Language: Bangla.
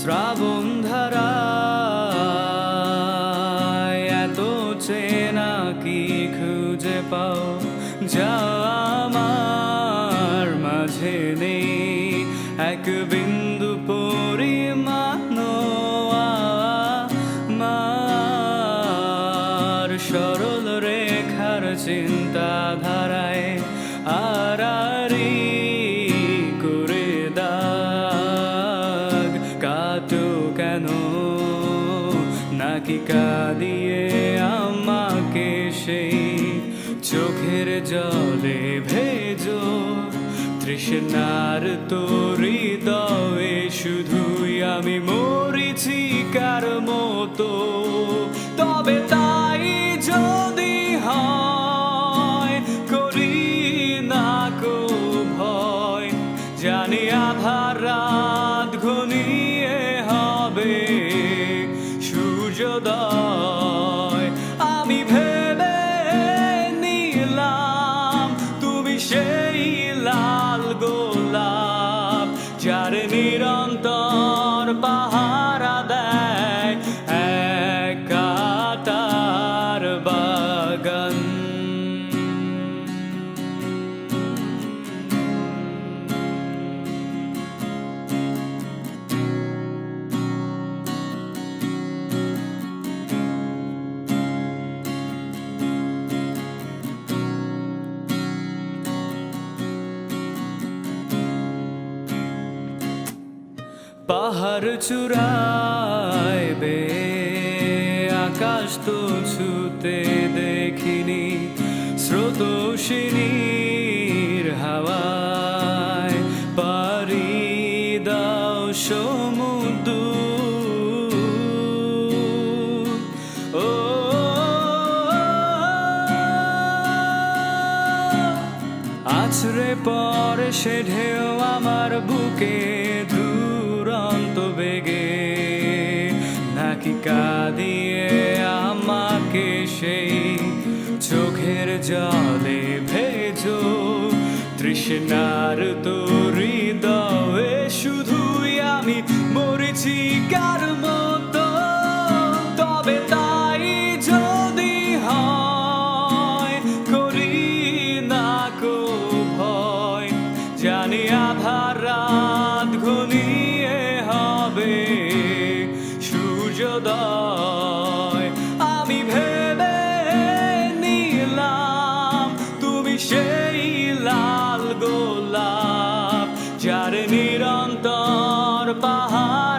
শ্রাবণ ধারায় এত চেনা কি খুঁজে পাও যা আমার মাঝে নেই। এক বিন্দু পরিমাণ আমার সরল রেখার চিন্তাধারায় নাকি কাঁদিয়ে আমাকে সেই চোখের জলে ভেজো। তৃষ্ণার তোরি দয়ে শুধুই আমি মরিছি কার মতো। তবে তাই যদি হয়, করি না কো ভয়। জানি আধার রাত ঘনিয়ে হবে। যার নিরন্তর পাহারা পাহাড় চূড়ায় আকাশ তো ছুতে দেখিনি স্রোতোষিনীর হাওয়ায়। পারি দাও সমুদ্র। ও, আছড়ে পরে সে ঢেউ আমার বুকে দুরন্ত বেগে নাকি কাঁদিয়ে আমাকে সেই চোখের জলে ভেজো তৃষ্ণার তোরি হৃদয় আমি ভেবে নিলাম তুমি সেই লাল গোলাপ যার নিরন্তর পাহাড়